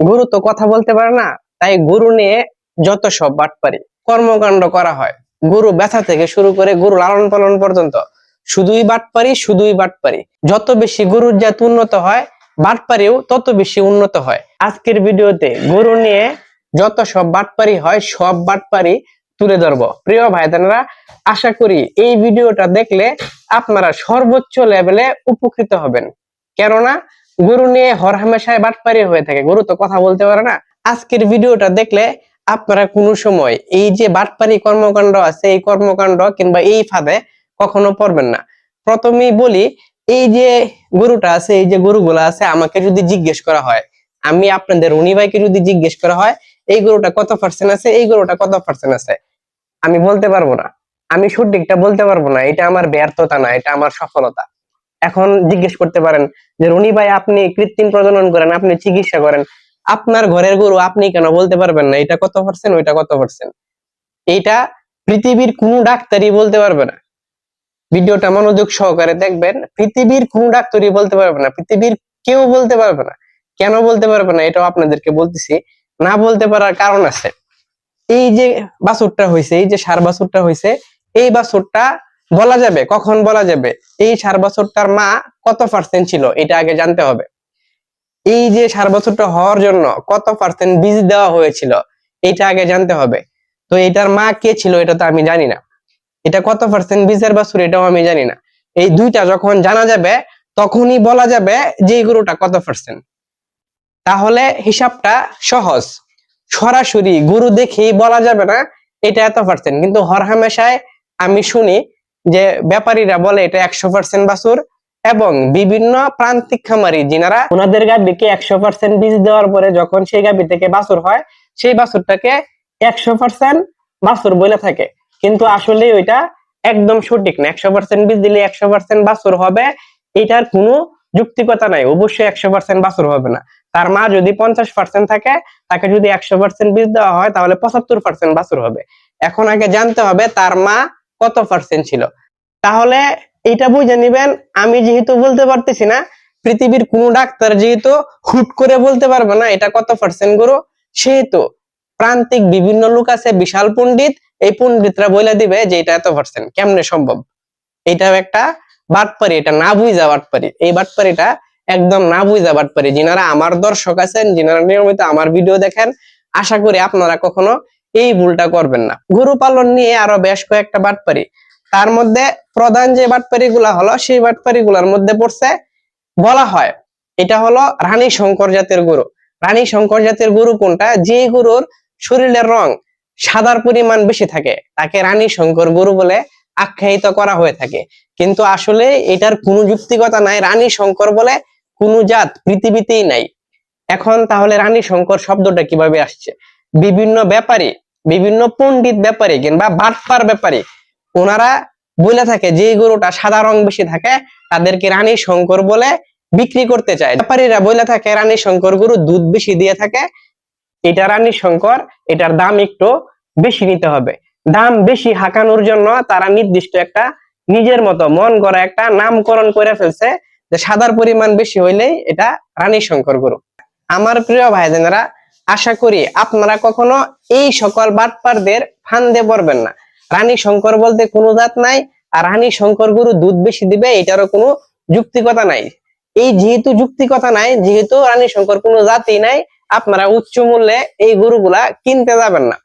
গুরু তো কথা বলতে পারে না, তাই গুরু নিয়ে যত সব বাটপারি কর্মকাণ্ড করা হয়। গুরু ব্যথা থেকে শুরু করে গুরু লালন পালন পর্যন্ত শুধুই বাটপারি শুধুই বাটপারি। যত বেশি গুরুর জাত উন্নত হয়, বাটপারিও তত বেশি উন্নত হয়। আজকের ভিডিওতে গরু নিয়ে যত সব বাটপারি হয়, সব বাটপারি তুলে ধরবো। প্রিয় ভাইদানরা, আশা করি এই ভিডিওটা দেখলে আপনারা সর্বোচ্চ লেভেলে উপকৃত হবেন। কেননা গরু নিয়ে হরহামেশায় বাটপারি হয়ে থাকে। গরু তো কথা বলতে পারে না। আজকের ভিডিওটা দেখলে আপনারা কোনো সময় এই যে বাটপারি কর্মকাণ্ড আছে, এই কর্মকাণ্ড কিংবা এই ফাঁদে কখনো পড়বেন না। প্রথমেই বলি, এই যে গরুটা আছে, এই যে গরুগুলা আছে, আমাকে যদি জিজ্ঞেস করা হয়, আমি আপনাদের রনি ভাইকে যদি জিজ্ঞেস করা হয়, এই গরুটা কত পার্সেন্ট আছে, এই গরুটা কত পার্সেন্ট আছে, আমি বলতে পারব না। আমি সঠিকটা বলতে পারব না, এটা আমার ব্যর্থতা না, এটা আমার সফলতা। এখন জিজ্ঞেস করতে পারেন যে, রনি ভাই, আপনি কৃত্রিম প্রজনন করেন, আপনি চিকিৎসা করেন। আপনার ঘরের গরু আপনি কেন বলতে পারবেন না? এটা কত পার্সেন্ট ওইটা কত পার্সেন্ট এইটা পৃথিবীর কোনো ডাক্তারই বলতে পারবে না। ভিডিওটা মনোযোগ সহকারে দেখবেন, পৃথিবীর কোনো ডাক্তারই বলতে পারবে না। পৃথিবীর কেউ বলতে পারবে না। কেন বলতে পারবে না? এটাও আপনাদেরকে বলতেছি। না বলতে পারার কারণ আছে। এই যে বাছুরটা হয়েছে এই যে সার বাছুরটা হয়েছে এই বাছুরটা বলা যাবে, কখন বলা যাবে? এই সার বছরটার মা কত পার্সেন্ট ছিল? এটা আগে জানতে হবে। এই যে সার বছরটা হওয়ার জন্য কত পার্সেন্ট বীজ দেওয়া হয়েছিল, এটা আগে জানতে হবে। তো এটার মা কে ছিল এটা তো আমি জানি না। এটা কত পার্সেন্ট বীজের বাছুর এটাও আমি জানি না। এই দুইটা যখন জানা যাবে, তখনই বলা যাবে যে গরুটা কত পার্সেন্ট তাহলে হিসাবটা সহজ। সরাসরি গুরু দেখেই বলা যাবে না এটা এত পার্সেন্ট কিন্তু হরহামেশায় আমি শুনি যে ব্যাপারীরা বলে এটা একশো পার্সেন্ট বাছুর এবং বিভিন্ন প্রান্তিক খামারি যিনারা ওনাদের গাভীকে একশো পার্সেন্ট বীজ দেওয়ার পরে যখন সেই গাভী থেকে বাছুর হয়, সেই বাছুরটাকে একশো পার্সেন্ট বাছুর বলে থাকে। কিন্তু আসলে ওইটা একদম সঠিক না। একশো পার্সেন্ট বীজ দিলে একশো পার্সেন্ট বাছুর হবে, এটার কোনো যুক্তিকতা নাই। অবশ্যই একশো পার্সেন্ট বাছুর হবে না। তার মা যদি পঞ্চাশ পার্সেন্ট থাকে, তাকে যদি একশো পার্সেন্ট বীজ দেওয়া হয়, তাহলে পঁচাত্তর পার্সেন্ট বাছুর হবে। এখন আগে জানতে হবে, তার মা কত পার্সেন্ট ছিল? তাহলে এটা বুঝে নিবেন, আমি যেহেতু বলতে পারতেছি না, পৃথিবীর কোন ডাক্তার যেহেতু হুট করে বলতে পারবে না এটা কত পার্সেন্ট গরু, সেহেতু প্রান্তিক বিভিন্ন লোক আছে, বিশাল পণ্ডিত, এই পণ্ডিতরা বলে দিবে যে এটা এত পার্সেন্ট কেমনে সম্ভব? এটাও একটা বাটপারি, এটা না বুঝা বাটপারি, এই বাটপারিটা একদম না বুঝা বাটপারি। যিনারা আমার দর্শক আছেন, যিনারা নিয়মিত আমার ভিডিও দেখেন, আশা করি আপনারা কখনো এই ভুলটা করবেন না। গরু পালন নিয়ে আরও বেশ কয়েকটা বাটপারি। তার মধ্যে প্রধান যে বাটপারি গুলা হলো, সেই বাটপারি গুলার মধ্যে পড়ছে, বলা হয়, এটা হলো রানী শঙ্কর জাতের গরু। রানী শঙ্কর জাতের গরু কোনটা? যে গরুর শরীরের রং সাদার পরিমাণ বেশি থাকে, তাকে রানী শঙ্কর গরু বলে আখ্যায়িত করা হয়ে থাকে। কিন্তু আসলে এটার কোনো যুক্তিকতা নাই, রানী শঙ্কর বলে কোনো জাত পৃথিবীতেই নাই। এখন তাহলে রানী শঙ্কর শব্দটা কীভাবে আসছে? বিভিন্ন ব্যাপারী বিভিন্ন পণ্ডিত ব্যাপারী কিংবা বাটপার ব্যাপারী ওনারা বলে থাকে যে গরুটা সাদা রং বেশি থাকে, তাদেরকে রানী শঙ্কর বলে বিক্রি করতে চায়। ব্যাপারীরা বলে থাকে, রানী শঙ্কর গরু দুধ বেশি দিয়ে থাকে, এটা রানী শঙ্কর, এটার দাম একটু বেশি নিতে হবে। দাম বেশি হাঁকানোর জন্য তারা নির্দিষ্ট একটা নিজের মতো মন করা একটা নামকরণ করে ফেলছে, যে সাদার পরিমাণ বেশি হইলেই এটা রানী শঙ্কর গরু। আমার প্রিয় ভাইজানেরা আশা করি আপনারা কখনো এই সকল বাটপারদের ফান্দে পড়বেন না। রানী শঙ্কর বলতে কোনো জাত নাই, আর রানী শঙ্কর গরু দুধ বেশি দিবে, এটারও কোনো যুক্তিকতা নাই। এই যেহেতু যুক্তিকতা নাই, যেহেতু রানী শঙ্কর কোনো জাতি নাই, আপনারা উচ্চ মূল্যে এই গরুগুলা কিনতে যাবেন না।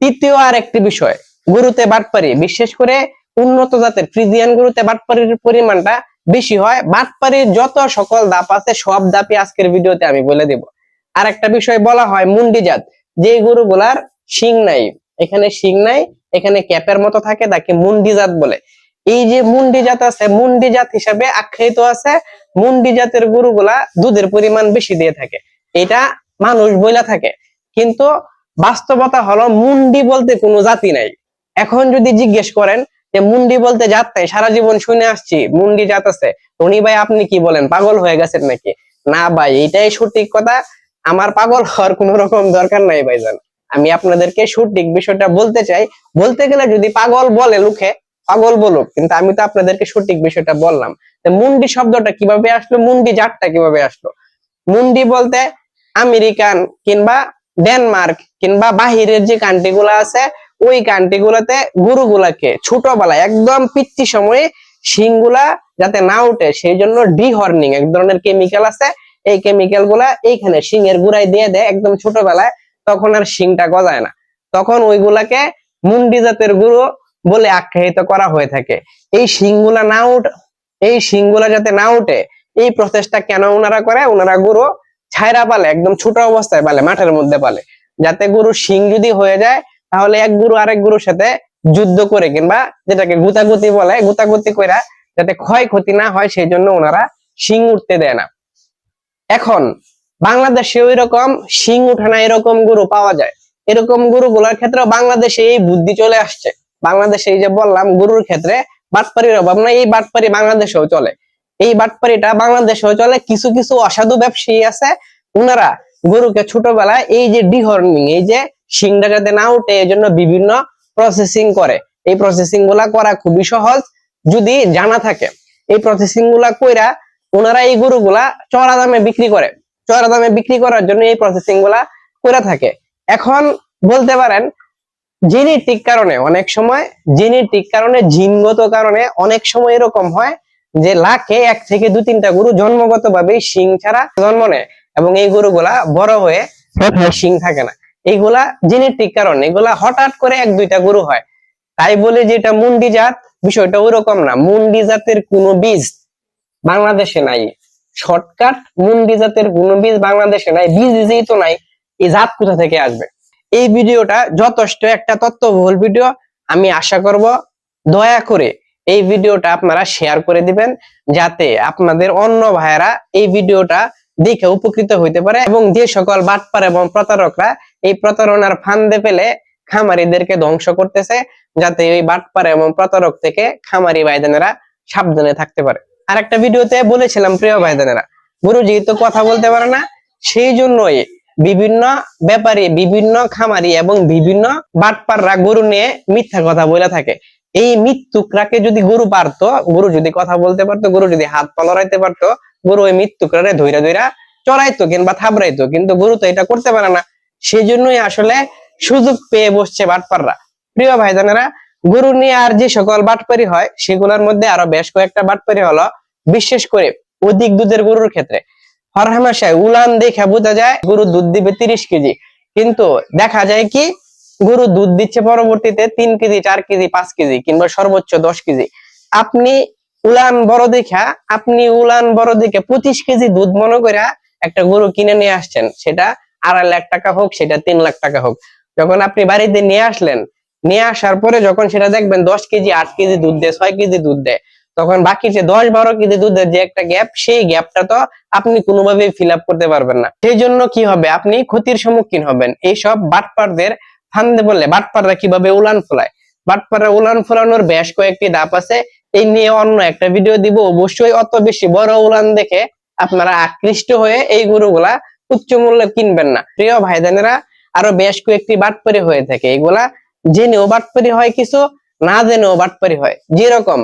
তৃতীয় আর একটি বিষয়, গরুতে বাটপারি। বিশেষ করে উন্নত জাতের ফ্রিজিয়ান গরুতে বাটপারির পরিমাণটা বেশি হয়। বাটপারির যত সকল দাপ আছে, সব দাপই আজকের ভিডিওতে আমি বলে দেব। আর একটা বিষয় বলা হয় মুন্ডি জাত যে গরুগুলার শিং নাই। এখানে শিং নাই, এখানে ক্যাপের মতো থাকে, তাকে মুন্ডি জাত বলে। এই যে মুন্ডি জাত আছে মুন্ডি জাত হিসাবে আখ্যায়িত আছে মুন্ডি জাতের গরুগুলা দুধের পরিমাণ বেশি দিয়ে থাকে। এটা মানুষ বইলা থাকে। কিন্তু বাস্তবতা হলো মুন্ডি বলতে কোনো জাতি নাই। এখন যদি জিজ্ঞেস করেন যে মুন্ডি বলতে জাত নাই, সারা জীবন শুনে আসছি, মুন্ডি জাত আছে। রনি ভাই আপনি কি বলেন, পাগল হয়ে গেছেন নাকি? না ভাই এটাই সঠিক কথা। আমার পাগল হওয়ার কোন রকম দরকার নাই ভাইজান। আমি আপনাদেরকে সঠিক বিষয়টা বলতে চাই। বলতে গেলে যদি পাগল বলে লুখে পাগল বলুক, কিন্তু আমি তো আপনাদেরকে সঠিক বিষয়টা বললাম। মুন্ডি শব্দটা কীভাবে আসলো, মুন্ডি জাতটা কীভাবে আসলো? মুন্ডি বলতে আমেরিকান কিংবা ডেনমার্ক কিংবা বাহিরের যে কান্ট্রি গুলা আছে, ওই কান্ট্রি গুলাতে গরুগুলাকে ছোটবেলায়, একদম পিচ্ছি সময়ে শিংগুলা যাতে না উঠে সেই জন্য ডিহর্নিং এক ধরনের কেমিক্যাল আছে। এই কেমিক্যালগুলা এইখানে শিংয়ের গুড়ায় দিয়ে দেয় একদম ছোটবেলায়, তখন আর শিংটা গজায় না। তখন ওইগুলাকে মুন্ডি জাতের গুঁড়ো বলে আখ্যায়িত করা হয়ে থাকে। এই শিংগুলা না উঠ এই শিংগুলা যাতে না উঠে, এই প্রসেসটা কেন ওনারা করে? ওনারা গরু ছায়রা পালে, একদম ছোট অবস্থায় পালে, মাঠের মধ্যে পালে। যাতে গরু শিং যদি হয়ে যায়, তাহলে এক গরু আরেক গরুর সাথে যুদ্ধ করে কিংবা যেটাকে গুতাগুতি বলে, গুতাগুতি কইরা যাতে ক্ষয়ক্ষতি না হয়, সেই জন্য ওনারা শিং উঠতে দেয় না। এখন বাংলাদেশে ওই রকম শিং উঠে না এরকম গরু পাওয়া যায়। এরকম গরুগুলোর ক্ষেত্রে বাংলাদেশে এই বুদ্ধি চলে আসছে। বাংলাদেশে এই যে বললাম, গরুর ক্ষেত্রে বাটপারির অভাব না এই বাটপারি বাংলাদেশেও চলে। এই বাটপারিটা বাংলাদেশেও চলে, কিছু কিছু অসাধু ব্যবসায়ী আছে ওনারা গরুকে ছোটবেলায় এই যে ডিহর্নিং এই যে শিংটা যাতে না উঠে এই জন্য বিভিন্ন প্রসেসিং করে। এই প্রসেসিংগুলা করা খুবই সহজ, যদি জানা থাকে। এই প্রসেসিংগুলা কইরা ওনারা এই গরুগুলা চড়া দামে বিক্রি করে চড়া দামে বিক্রি করার জন্য এই প্রসেসিংগুলা করে থাকে। এখন বলতে পারেন জেনেটিক কারণে অনেক সময় জেনেটিক কারণে, জিনগত কারণে অনেক সময় এরকম হয় যে লাখে এক থেকে দু তিনটা গরু জন্মগত ভাবে শিং ছাড়া জন্ম নেয় এবং এই গরুগুলা বড় হয়ে শিং থাকে না। এইগুলা জেনেটিক কারণে, এগুলা হঠাৎ করে এক দুইটা গরু হয়। তাই বলে যেটা মুন্ডি জাত, বিষয়টা ওরকম না। মুন্ডি জাতের কোনো বীজ বাংলাদেশে নাই। শর্টকাট মুন্ডি জাতের কোনো বীজ বাংলাদেশে নাই, বীজ যেহেতু নাই, এই জাত কোথা থেকে আসবে? এই ভিডিওটা যথেষ্ট একটা তথ্যবহুল ভিডিও, আমি আশা করব দয়া করে এই ভিডিওটা আপনারা শেয়ার করে দিবেন, যাতে আপনাদের অন্য ভাইয়েরা এই ভিডিওটা দেখে উপকৃত হইতে পারে এবং যে সকল বাটপার এবং প্রতারকরা এই প্রতারণার ফান্দে পেলে খামারিদেরকে ধ্বংস করতেছে, যাতে এই বাটপার এবং প্রতারক থেকে খামারি ভাইদানেরা সাবধানে থাকতে পারে। আর একটা ভিডিওতে বলেছিলাম, প্রিয় ভাইদানেরা গুরু যেহেতু কথা বলতে পারে না, সেই জন্যই বিভিন্ন ব্যাপারী, বিভিন্ন খামারি এবং বিভিন্ন বাটপাররা গরু নিয়ে মিথ্যা কথা বলে থাকে। এই মৃত্যুকরাকে যদি গরু পারতো, গরু যদি কথা বলতে পারতো, গরু যদি হাত পা লড়াইতে পারতো, গরু ওই মৃত্যুকরারে ধৈরা ধৈরা চড়াইতো কিংবা থাবড়াইতো, কিন্তু গরু তো এটা করতে পারে না। সেই জন্যই আসলে সুযোগ পেয়ে বসছে বাটপাররা। প্রিয় ভাইজানেরা গরু নিয়ে আর যে সকল বাটপারি হয়, সেগুলোর মধ্যে আরও বেশ কয়েকটা বাটপারি হলো, বিশেষ করে অধিক দুধের গরুর ক্ষেত্রে। হরহামেশায় উলান দেখে বোঝা যায় গরু দুধ দিবে তিরিশ কেজি। কিন্তু দেখা যায় কি, গরু দুধ দিচ্ছে পরবর্তীতে তিন কেজি, চার কেজি, পাঁচ কেজি কিংবা সর্বোচ্চ দশ কেজি। আপনি উলান বড় দেখা, আপনি উলান বড় দেখে পঁচিশ কেজি দুধ মনে করে একটা গরু কিনে নিয়ে আসছেন, সেটা আড়াই লাখ টাকা হোক, সেটা তিন লাখ টাকা হোক। যখন আপনি বাড়িতে নিয়ে আসলেন নিয়ে আসার পরে যখন সেটা দেখবেন দশ কেজি, আট কেজি দুধ দেয়, ছয় কেজি দুধ দেয়, তখন বাকি যে দশ, বারো কেজি দুধের যে একটা গ্যাপ সেই গ্যাপটা তো আপনি কোনোভাবেই ফিল আপ করতে পারবেন না। সেই জন্য কি হবে? আপনি ক্ষতির সম্মুখীন হবেন। এইসব বাটপারদের ফান্দে বললে বাটপাররা কীভাবে উলান ফোলায়? বাটপাররা উলান ফোলানোর বেশ কয়েকটি ধাপ আছে। এই নিয়ে অন্য একটা ভিডিও দিব। অবশ্যই অত বেশি বড় উলান দেখে আপনারা আকৃষ্ট হয়ে এই গরুগুলা উচ্চ মূল্যে কিনবেন না। প্রিয় ভাইদানেরা আরও বেশ কয়েকটি বাটপারি হয়ে থাকে। এগুলা জেনেও বাটপারি হয়, কিছু না জেনেও বাটপারি হয়। যেরকম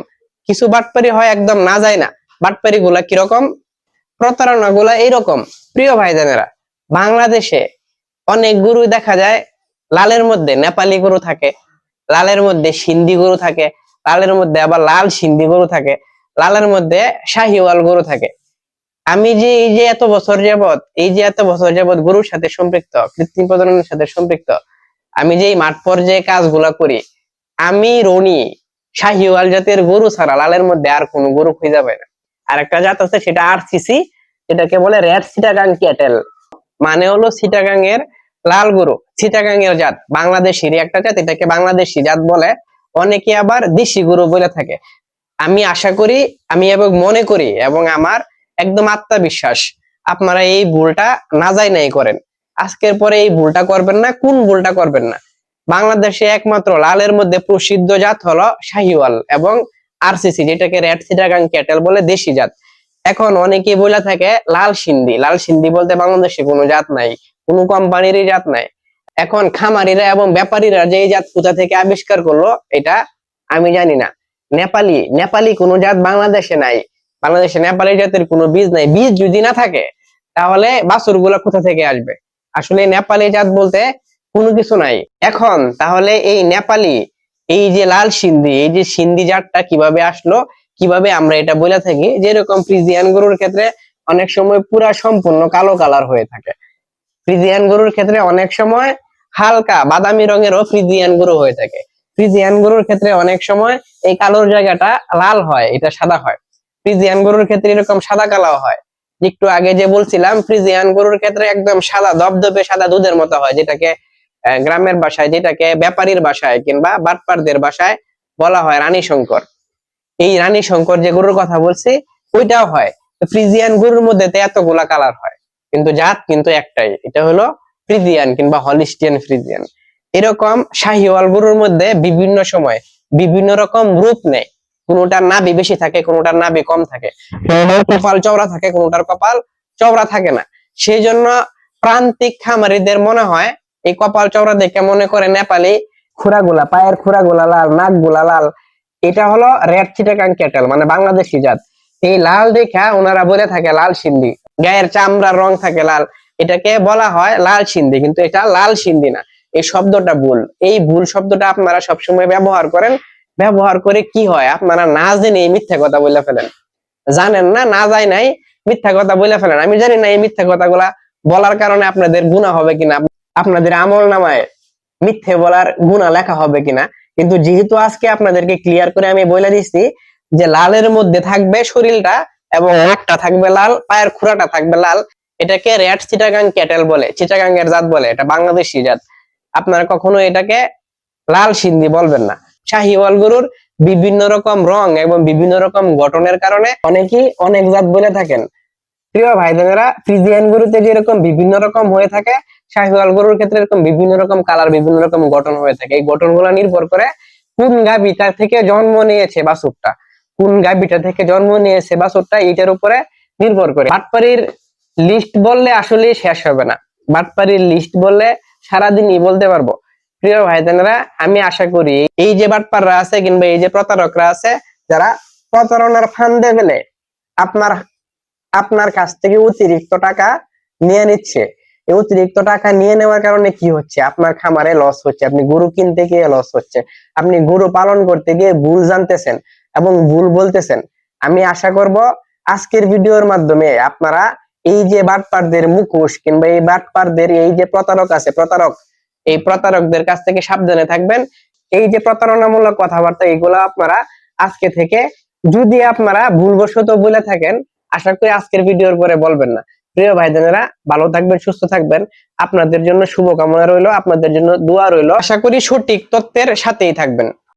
কিছু বাটপারি হয়, একদম না যায় না। বাটপারি গুলা কীরকম? প্রতারণা গুলা এইরকম। প্রিয় ভাইজানেরা, বাংলাদেশে অনেক গরু দেখা যায়, লালের মধ্যে নেপালি গরু থাকে, লালের মধ্যে সিন্ধি গরু থাকে, লালের মধ্যে আবার লাল সিন্ধি গরু থাকে, লালের মধ্যে শাহিওয়াল গরু থাকে। আমি যে এই যে এত বছর যাবত এই যে এত বছর যাবত গরুর সাথে সম্পৃক্ত, কৃত্রিম প্রজননের সাথে সম্পৃক্ত আমি যে মাঠ পর্যায়ে কাজগুলা করি, আমি রনি, শাহিওয়াল জাতের গরু ছাড়া লালের মধ্যে আর কোনো গরু খুঁজে যাবে না। আর একটা জাত আছে, সেটা আর সিসি এটাকে বলে রেড সিটাগাং ক্যাটেল। মানে হলো সিটাগাং এর লাল গরু সিটাগাং এর জাত, বাংলাদেশেরই একটা জাত, এটাকে বাংলাদেশি জাত বলে। অনেকে আবার দেশি গরু বলে থাকে। আমি আশা করি, আমি এবং মনে করি, এবং আমার একদম আত্মবিশ্বাস, আপনারা এই ভুলটা না যাই নাই করেন। আজকের পরে এই ভুলটা করবেন না, কোন ভুলটা করবেন না। বাংলাদেশে একমাত্র লালের মধ্যে প্রসিদ্ধ জাত হলো শাহিওয়াল এবং আরসিসি, যেটাকে রেড সিটাগাং ক্যাটেল বলে দেশি জাত। এখন অনেকেই বলে থাকে লাল সিন্ধি। লাল সিন্ধি বলতে বাংলাদেশে কোনো জাত নাই, কোনো কোম্পানিরই জাত নাই। এখন খামারিরা এবং ব্যাপারীরা যে জাত কোথা থেকে আবিষ্কার করল, এটা আমি জানি না। নেপালি নেপালি কোনো জাত বাংলাদেশে নাই। বাংলাদেশে নেপালি জাতের কোনো বীজ নাই। বীজ যদি না থাকে, তাহলে বাছুরগুলা কোথা থেকে আসবে? আসলে নেপালি জাত বলতে কোনো কিছু নাই। এখন তাহলে এই নেপালি, এই যে লাল সিন্ধি, এই যে সিন্ধি জাতটা কীভাবে আসলো, কীভাবে আমরা এটা বলে থাকি, যেরকম ফ্রিজিয়ান গরুর ক্ষেত্রে অনেক সময় পুরা সম্পূর্ণ কালো কালার হয়ে থাকে। ফ্রিজিয়ান গরুর ক্ষেত্রে অনেক সময় হালকা বাদামি রঙেরও ফ্রিজিয়ান গরু হয়ে থাকে। ফ্রিজিয়ান গরুর ক্ষেত্রে অনেক সময় এই কালোর জায়গাটা লাল হয়, এটা সাদা হয়। ফ্রিজিয়ান গরুর ক্ষেত্রে এরকম সাদা কালো হয়। একটু আগে যে বলছিলাম, ফ্রিজিয়ান গরুর ক্ষেত্রে একদম সাদা দবদবে সাদা দুধের মতো হয়, যেটাকে গ্রামের বাসায়, যেটাকে ব্যাপারীর বাসায় কিংবা বাটপারদের ভাষায় বলা হয় রানী শঙ্কর এই রানী শঙ্কর যে গরুর কথা বলছি, ওইটাও হয়। ফ্রিজিয়ান গরুর মধ্যে এতগুলা কালার হয়। কিন্তু জাত কিন্তু একটাই, এটা হলো ফ্রিজিয়ান কিংবা হলিস্টিয়ান ফ্রিজিয়ান। এরকম শাহিওয়াল গরুর মধ্যে বিভিন্ন সময় বিভিন্ন রকম রূপ নেয়। কোনোটার নাভি বেশি থাকে, কোনোটার নাভি কম থাকে। কোনোটার কপাল চওড়া থাকে, কোনোটার কপাল চওড়া থাকে না। সেই জন্য প্রান্তিক খামারিদের মনে হয়, এই কপাল চওড়া দেখে মনে করে নেপালি খুরাগুলা, পায়ের খুরাগুলা লাল নাকগুলা লাল, এটা হলো রেড চিটাগাং ক্যাটেল মানে বাংলাদেশি জাত। এই লাল দেখা ওনারা বলে থাকে লাল সিন্ধি। গায়ের চামড়ার রং থাকে লাল। এটাকে বলা হয় লাল সিন্ধি, কিন্তু এটা লাল সিন্ধি না। এই শব্দটা ভুল। এই ভুল শব্দটা আপনারা সবসময় ব্যবহার করেন ব্যবহার করে কি হয়? আপনারা না জেনে মিথ্যা কথা বলে ফেলেন। জানেন না না যায় নাই, মিথ্যা কথা বলে ফেলেন। আমি জানি না এই মিথ্যা কথাগুলা বলার কারণে আপনাদের গুণা হবে কিনা, আপনাদের আমল নামায় মিথ্যে বলার গুণা লেখা হবে কিনা। কিন্তু যেহেতু আজকে আপনাদেরকে ক্লিয়ার করে আমি বলে দিচ্ছি যে লালের মধ্যে থাকবে শরীরটা এবং নাকটা থাকবে লাল, পায়ের খুঁড়াটা থাকবে লাল, এটাকে রেড চিটাগাং ক্যাটেল বলে চিটাগাং এর জাত বলে, এটা বাংলাদেশি জাত। আপনারা কখনো এটাকে লাল সিন্ধি বলবেন না। শাহিওয়াল গরুর বিভিন্ন রকম রং এবং বিভিন্ন রকম গঠনের কারণে অনেকেই অনেক জাত বলে থাকেন। প্রিয় ভাই বোনেরা ফ্রিজিয়ান গরুতে যেরকম বিভিন্ন রকম হয়ে থাকে, শাহিওয়াল গরুর ক্ষেত্রে এরকম বিভিন্ন রকম কালার, বিভিন্ন রকম গঠন হয়ে থাকে। এই গঠনগুলো নির্ভর করে কোন গাভীটা থেকে জন্ম নিয়েছে বাছুরটা কোন গাভীটা থেকে জন্ম নিয়েছে বাছুরটা এইটার উপরে নির্ভর করে। বাটপাড়ির লিস্ট বললে আসলে শেষ হবে না। বাটপাড়ির লিস্ট বললে সারাদিনই বলতে পারব। প্রিয় ভাই বোনেরা আমি আশা করি এই যে বাটপাররা আছে কিংবা এই যে প্রতারকরা আছে, যারা প্রতারণার ফান্দে ফেলে আপনার আপনার কাছ থেকে অতিরিক্ত টাকা নিয়ে নিচ্ছে। এই অতিরিক্ত টাকা নিয়ে নেওয়ার কারণে কি হচ্ছে? আপনার খামারে লস হচ্ছে, আপনি গরু কিনতে গিয়ে লস হচ্ছে, আপনি গরু পালন করতে গিয়ে ভুল জানতেছেন এবং ভুল বলতেছেন। আমি আশা করব আজকের ভিডিওর মাধ্যমে আপনারা এই যে বাটপারদের মুখোশ কিংবা এই বাটপারদের এই যে প্রতারক আছে, প্রতারক এই প্রতারকদের কাছ থেকে সাবধানে থাকবেন। এই যে প্রতারণামূলক কথাবার্তা, এগুলো আপনারা আজকে থেকে যদি আপনারা ভুলবশত বলে থাকেন, আশা করি আজকের ভিডিওর পরে বলবেন না। প্রিয় ভাই বোনেরা ভালো থাকবেন, সুস্থ থাকবেন। আপনাদের জন্য শুভকামনা রইল, আপনাদের জন্য দোয়া রইল। আশা করি সঠিক তত্ত্বের সাথেই থাকবেন।